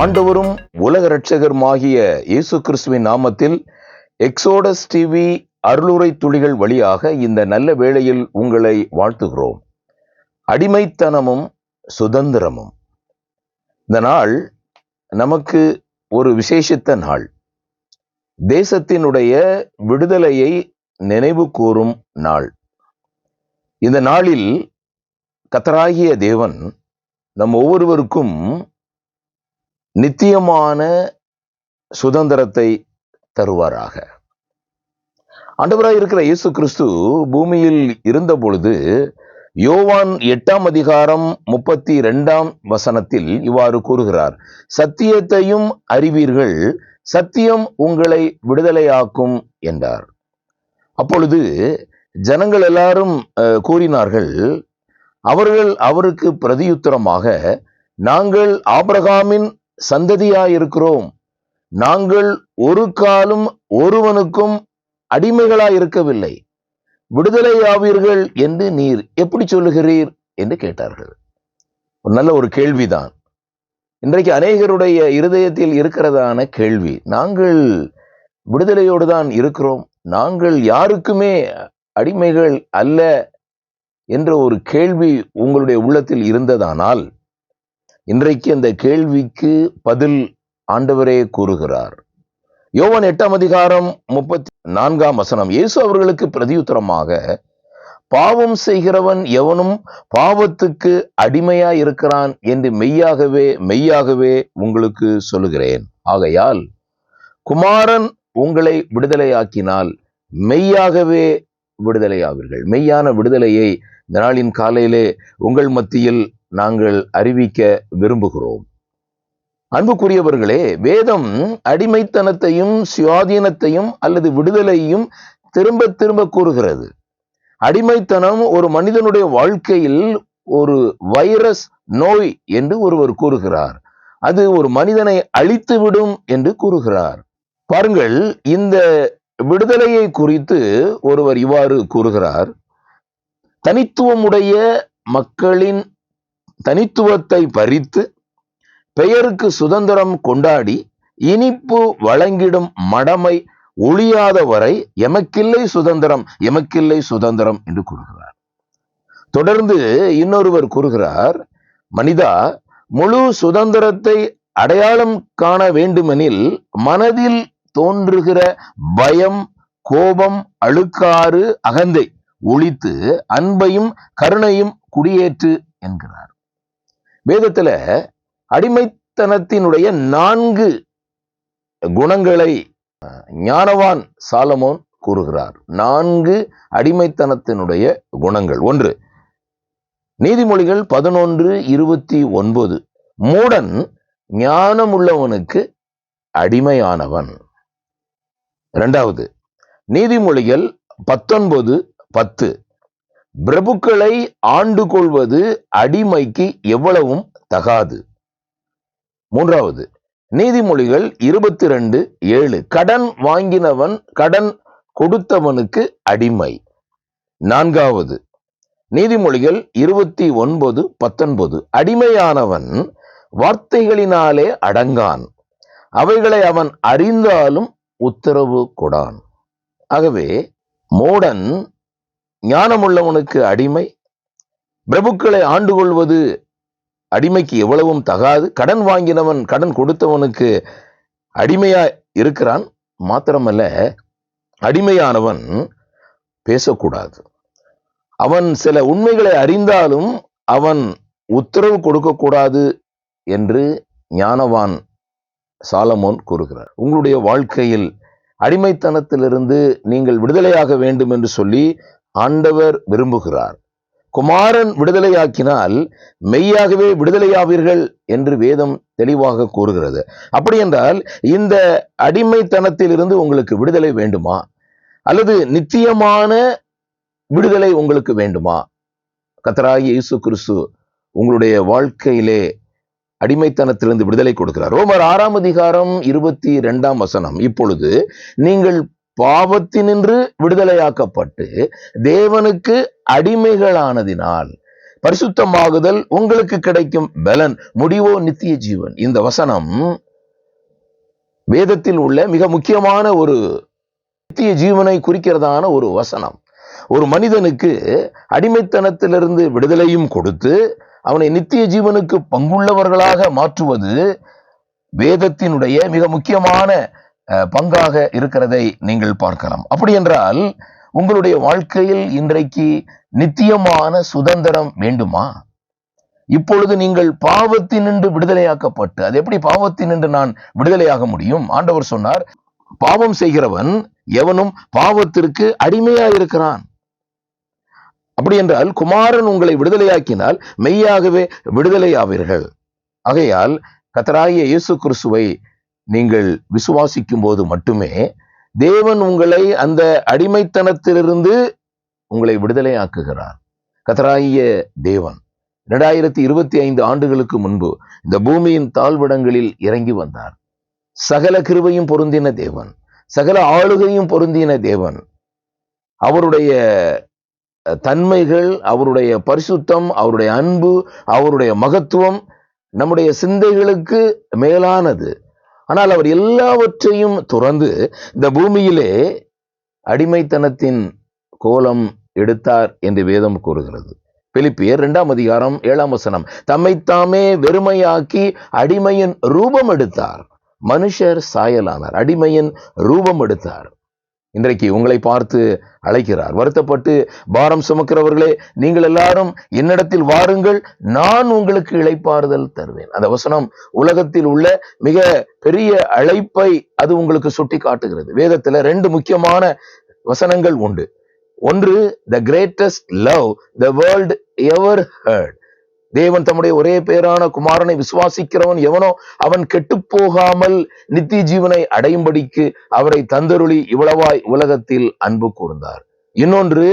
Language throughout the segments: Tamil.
ஆண்டவரும் உலக இரட்சகருமாகிய இயேசு கிறிஸ்துவின் நாமத்தில் எக்ஸோடஸ் டிவி அருளுரை துளிகள் வழியாக இந்த நல்ல வேளையில் உங்களை வாழ்த்துகிறோம். அடிமைத்தனமும் சுதந்திரமும். இந்த நாள் நமக்கு ஒரு விசேஷித்த நாள். தேசத்தினுடைய விடுதலையை நினைவு கூறும் நாள். இந்த நாளில் கத்தராகிய தேவன் நம் ஒவ்வொருவருக்கும் நித்தியமான சுதந்திரத்தை தருவாராக. ஆண்டவராய் இருக்கிற இயேசு கிறிஸ்து பூமியில் இருந்த பொழுது யோவான் எட்டாம் அதிகாரம் முப்பத்தி ரெண்டாம் வசனத்தில் இவ்வாறு கூறுகிறார் சத்தியத்தையும் அறிவீர்கள் சத்தியம் உங்களை விடுதலையாக்கும் என்றார். அப்பொழுது ஜனங்கள் எல்லாரும் கூறினார்கள் அவர்கள் அவருக்கு பிரதியுத்தரமாக நாங்கள் ஆபிரகாமின் சந்ததியாயிருக்கிறோம். நாங்கள் ஒரு காலம் ஒருவனுக்கும் அடிமைகளாய் இருக்கவில்லை விடுதலையாவீர்கள் என்று நீர் எப்படி சொல்லுகிறீர்? என்று கேட்டார்கள். ஒரு நல்ல ஒரு கேள்விதான். இன்றைக்கு அநேகருடைய இருதயத்தில் இருக்கிறதான கேள்வி. நாங்கள் விடுதலையோடு தான் இருக்கிறோம். நாங்கள் யாருக்குமே அடிமைகள் அல்ல என்ற ஒரு கேள்வி உங்களுடைய உள்ளத்தில் இருந்ததானால் இன்றைக்கு அந்த கேள்விக்கு பதில் ஆண்டவரே கூறுகிறார். யோவன் எட்டாம் அதிகாரம் முப்பத்தி நான்காம் வசனம். இயேசு அவர்களுக்கு பிரதியுத்தரமாக பாவம் செய்கிறவன் எவனும் பாவத்துக்கு அடிமையா இருக்கிறான் என்று மெய்யாகவே மெய்யாகவே உங்களுக்கு சொல்லுகிறேன். ஆகையால் குமாரன் உங்களை விடுதலையாக்கினால் மெய்யாகவே விடுதலையாவீர்கள். மெய்யான விடுதலையை இந்த நாளின் காலையிலே உங்கள் மத்தியில் நாங்கள் அறிவிக்க விரும்புகிறோம். அன்புக்குரியவர்களே வேதம் அடிமைத்தனத்தையும் சுயாதீனத்தையும் அல்லது விடுதலையும் திரும்ப திரும்ப கூறுகிறது. அடிமைத்தனம் ஒரு மனிதனுடைய வாழ்க்கையில் ஒரு வைரஸ் நோய் என்று ஒருவர் கூறுகிறார். அது ஒரு மனிதனை அழித்துவிடும் என்று கூறுகிறார். பாருங்கள் இந்த விடுதலையை குறித்து ஒருவர் இவ்வாறு கூறுகிறார். தனித்துவமுடைய மக்களின் தனித்துவத்தை பறித்து பெயருக்கு சுதந்திரம் கொண்டாடி இனிப்பு வழங்கிடும் மடமை ஒழியாத வரை எமக்கில்லை சுதந்திரம் எமக்கில்லை சுதந்திரம் என்று கூறுகிறார். தொடர்ந்து இன்னொருவர் கூறுகிறார் மனிதா முழு சுதந்திரத்தை அடையாளம் காண வேண்டுமெனில் மனதில் தோன்றுகிற பயம் கோபம் அழுக்காறு அகந்தை ஒழித்து அன்பையும் கருணையும் குடியேற்று என்கிறார். வேதத்துல அடிமைத்தனத்தினுடைய நான்கு குணங்களை ஞானவான் சாலமோன் கூறுகிறார். நான்கு அடிமைத்தனத்தினுடைய குணங்கள். ஒன்று நீதிமொழிகள் பதினொன்று இருபத்தி ஒன்பது. மூடன் ஞானமுள்ளவனுக்கு அடிமையானவன். இரண்டாவது நீதிமொழிகள் பத்தொன்பது பத்து. பிரபுக்களை ஆண்டு கொள்வது அடிமைக்கு எவ்வளவும் தகாது. மூன்றாவது நீதிமொழிகள் இருபத்தி ரெண்டு ஏழு. கடன் வாங்கினவன் கடன் கொடுத்தவனுக்கு அடிமை. நான்காவது நீதிமொழிகள் இருபத்தி ஒன்பது பத்தொன்பது. அடிமையானவன் வார்த்தைகளினாலே அடங்கான். அவைகளை அவன் அறிந்தாலும் உத்தரவு கொடான். ஆகவே மூடன் ஞானமுள்ளவனுக்கு அடிமை. பிரபுக்களை ஆண்டு கொள்வது அடிமைக்கு எவ்வளவும் தகாது. கடன் வாங்கினவன் கடன் கொடுத்தவனுக்கு அடிமையா இருக்கிறான். மாத்திரமல்ல அடிமையானவன் பேசக்கூடாது. அவன் சில உண்மைகளை அறிந்தாலும் அவன் உத்தரவு கொடுக்கக்கூடாது என்று ஞானவான் சாலமோன் கூறுகிறார். உங்களுடைய வாழ்க்கையில் அடிமைத்தனத்திலிருந்து நீங்கள் விடுதலையாக வேண்டும் என்று சொல்லி ஆண்டவர் விரும்புகிறார். குமாரன் விடுதலையாக்கினால் மெய்யாகவே விடுதலையாவீர்கள் என்று வேதம் தெளிவாக கூறுகிறது. அப்படி என்றால் இந்த அடிமைத்தனத்திலிருந்து உங்களுக்கு விடுதலை வேண்டுமா? அல்லது நித்தியமான விடுதலை உங்களுக்கு வேண்டுமா? கத்தராகி இயேசு கிறிஸ்து உங்களுடைய வாழ்க்கையிலே அடிமைத்தனத்திலிருந்து விடுதலை கொடுக்கிறார். ரோமர் ஆறாம் அதிகாரம் இருபத்தி ரெண்டாம் வசனம். இப்பொழுது நீங்கள் பாவத்தினின்று விடுதலையாக்கப்பட்டு தேவனுக்கு அடிமைகளானதினால் பரிசுத்தமாகுதல் உங்களுக்கு கிடைக்கும் பலன் முடிவோ நித்திய ஜீவன். இந்த வசனம் வேதத்தில் உள்ள மிக முக்கியமான ஒரு நித்திய ஜீவனை குறிக்கிறதான ஒரு வசனம். ஒரு மனிதனுக்கு அடிமைத்தனத்திலிருந்து விடுதலையும் கொடுத்து அவனை நித்திய ஜீவனுக்கு பங்குள்ளவர்களாக மாற்றுவது வேதத்தினுடைய மிக முக்கியமான பங்காக இருக்கிறதை நீங்கள் பார்க்கலாம். அப்படி என்றால் உங்களுடைய வாழ்க்கையில் இன்றைக்கு நித்தியமான சுதந்திரம் வேண்டுமா? இப்பொழுது நீங்கள் பாவத்தினின்று விடுதலையாக்கப்பட்டு அது எப்படி பாவத்தினின்று நான் விடுதலையாக முடியும்? ஆண்டவர் சொன்னார் பாவம் செய்கிறவன் எவனும் பாவத்திற்கு அடிமையா இருக்கிறான். அப்படி என்றால் குமாரன் உங்களை விடுதலையாக்கினால் மெய்யாகவே விடுதலையாவீர்கள். ஆகையால் கத்தராகிய இயேசு கிறிஸ்துவை நீங்கள் விசுவாசிக்கும் போது மட்டுமே தேவன் உங்களை அந்த அடிமைத்தனத்திலிருந்து உங்களை விடுதலையாக்குகிறார். கத்தராகிய தேவன் இரண்டாயிரத்தி இருபத்தி ஐந்து ஆண்டுகளுக்கு முன்பு இந்த பூமியின் தாழ்விடங்களில் இறங்கி வந்தார். சகல கிருபையும் பொருந்தின தேவன் சகல ஆளுகையும் பொருந்தின தேவன். அவருடைய தன்மைகள் அவருடைய பரிசுத்தம் அவருடைய அன்பு அவருடைய மகத்துவம் நம்முடைய சிந்தைகளுக்கு மேலானது. ஆனால் அவர் எல்லாவற்றையும் துறந்து இந்த பூமியிலே அடிமைத்தனத்தின் கோலம் எடுத்தார் என்று வேதம் கூறுகிறது. பிலிப்பியர் இரண்டாம் அதிகாரம் ஏழாம் வசனம் தம்மைத்தாமே வெறுமையாக்கி அடிமையின் ரூபம் எடுத்தார். மனுஷர் சாயலானார். அடிமையின் ரூபம் எடுத்தார். இன்றைக்கு உங்களை பார்த்து அழைக்கிறார். வருத்தப்பட்டு பாரம் சுமக்கிறவர்களே நீங்கள் எல்லாரும் என்னிடத்தில் வாருங்கள் நான் உங்களுக்கு இழைப்பாறுதல் தருவேன். அந்த வசனம் உலகத்தில் உள்ள மிக பெரிய அழைப்பை அது உங்களுக்கு சுட்டி காட்டுகிறது வேதத்துல ரெண்டு முக்கியமான வசனங்கள் உண்டு. ஒன்று the greatest love the world ever heard தேவன் தம்முடைய ஒரே பேரான குமாரனை விசுவாசிக்கிறவன் எவனோ அவன் கெட்டு போகாமல் நித்திய ஜீவனை அடையும்படிக்கு அவரை தந்தருளி இவ்வளவாய் உலகத்தில் அன்பு கூர்ந்தார். இன்னொன்று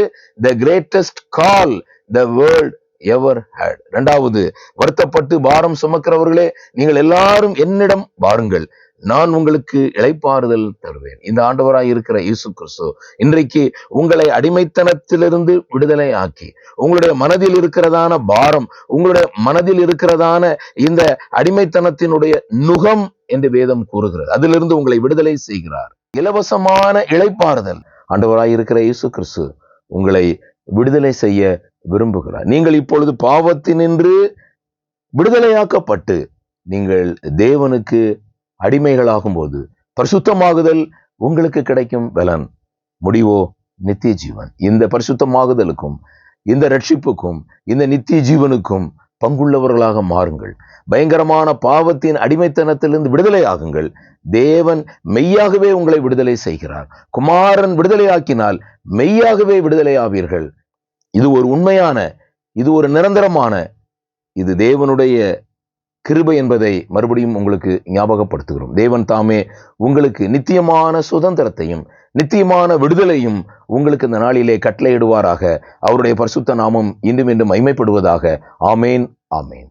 the greatest call the world ever had இரண்டாவது வருத்தப்பட்டு பாரம் சுமக்கிறவர்களே நீங்கள் எல்லாரும் என்னிடம் வாருங்கள். நான் உங்களுக்கு இழைப்பாறுதல் தருவேன். இந்த ஆண்டவராய் இருக்கிற இயேசு கிறிஸ்து இன்றைக்கு உங்களை அடிமைத்தனத்திலிருந்து விடுதலை ஆக்கி உங்களுடைய மனதில் இருக்கிறதான பாரம் உங்களுடைய மனதில் இருக்கிறதான இந்த அடிமைத்தனத்தினுடைய நுகம் என்று வேதம் கூறுகிறது. அதிலிருந்து உங்களை விடுதலை செய்கிறார். இலவசமான இழைப்பாறுதல் ஆண்டவராய் இருக்கிற இயேசு கிறிஸ்து உங்களை விடுதலை செய்ய விரும்புகிறார். நீங்கள் இப்பொழுது பாவத்தினின்று விடுதலையாக்கப்பட்டு நீங்கள் தேவனுக்கு அடிமைகளாகும் போது பரிசுத்தமாகுதல் உங்களுக்கு கிடைக்கும் பலன். முடிவோ? நித்திய ஜீவன் இந்த பரிசுத்தமாகுதலுக்கும் இந்த ரட்சிப்புக்கும் இந்த நித்திய ஜீவனுக்கும் பங்குள்ளவர்களாக மாறுங்கள். பயங்கரமான பாவத்தின் அடிமைத்தனத்திலிருந்து விடுதலை ஆகுங்கள். தேவன் மெய்யாகவே உங்களை விடுதலை செய்கிறார். குமாரன் விடுதலையாக்கினால் மெய்யாகவே விடுதலை ஆவீர்கள். இது ஒரு உண்மையான இது ஒரு நிரந்தரமான இது தேவனுடைய கிருபை என்பதை மறுபடியும் உங்களுக்கு ஞாபகப்படுத்துகிறோம். தேவன் தாமே உங்களுக்கு நித்தியமான சுதந்திரத்தையும் நித்தியமான விடுதலையும் உங்களுக்கு இந்த நாளிலே கட்டளையிடுவாராக. அவருடைய பரிசுத்த நாமம் இன்றும் இன்றும் மைமைப்படுவதாக ஆமேன் ஆமேன்.